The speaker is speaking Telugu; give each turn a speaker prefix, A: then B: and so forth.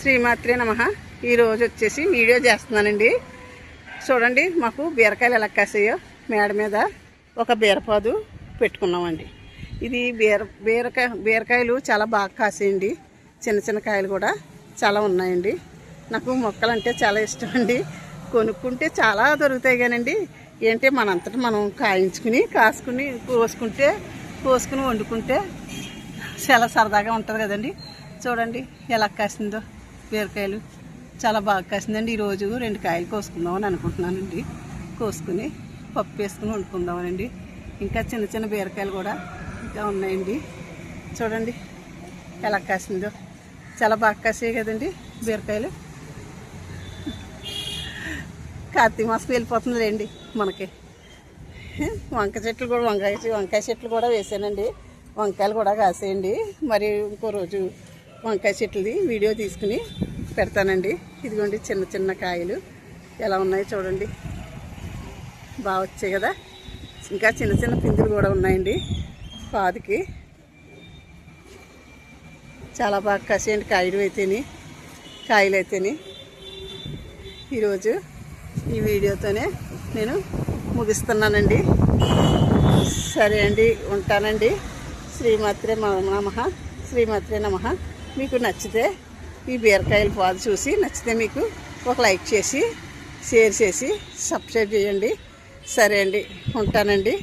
A: శ్రీమాత్రే నమ. ఈరోజు వచ్చేసి వీడియో చేస్తున్నానండి. చూడండి మాకు బీరకాయలు ఎలా కాసాయో మేడ మీద ఒక బీరపాదు పెట్టుకున్నామండి. ఇది బీర బీరకాయ బీరకాయలు చాలా బాగా కాసాయండి. చిన్న చిన్న కాయలు కూడా చాలా ఉన్నాయండి. నాకు మొక్కలు అంటే చాలా ఇష్టం అండి. కొనుక్కుంటే చాలా దొరుకుతాయి కానండి. ఏంటి మనంతటా మనం కాయించుకుని కాసుకుని కోసుకుంటే కోసుకుని వండుకుంటే చాలా సరదాగా ఉంటుంది కదండి. చూడండి ఎలా కాసిందో. బీరకాయలు చాలా బాగా కాసిందండి. ఈరోజు రెండు కాయలు కోసుకుందామని అనుకుంటున్నానండి. కోసుకుని పప్పు వేసుకుని వండుకుందామనండి. ఇంకా చిన్న చిన్న బీరకాయలు కూడా ఇంకా ఉన్నాయండి. చూడండి ఎలా కాసిందో. చాలా బాగా కాసాయి కదండి బీరకాయలు. కార్తీక మాసం వెళ్ళిపోతుంది మనకి. వంకాయ చెట్లు కూడా వంకాయ వంకాయ చెట్లు కూడా వేసానండి. వంకాయలు కూడా కాసేయండి. మరి ఇంకో రోజు వంకాయ చెట్లది వీడియో తీసుకుని పెడతానండి. ఇదిగోండి చిన్న చిన్న కాయలు. ఎలా ఉన్నాయో చూడండి. బాగా వచ్చాయి కదా. ఇంకా చిన్న చిన్న పిందులు కూడా ఉన్నాయండి పాదికి. చాలా బాగా కసేయండి కాయలు అయితేని కాయలు అయితేని. ఈరోజు ఈ వీడియోతోనే నేను ముగిస్తున్నానండి. సరే అండి ఉంటానండి. శ్రీమాత్రే నమ. శ్రీమాత్రే నమ. మీకు నచ్చితే ఈ బీరకాయల పాదు చూసి నచ్చితే మీకు ఒక లైక్ చేసి షేర్ చేసి సబ్స్క్రైబ్ చేయండి. సరే అండి ఉంటానండి.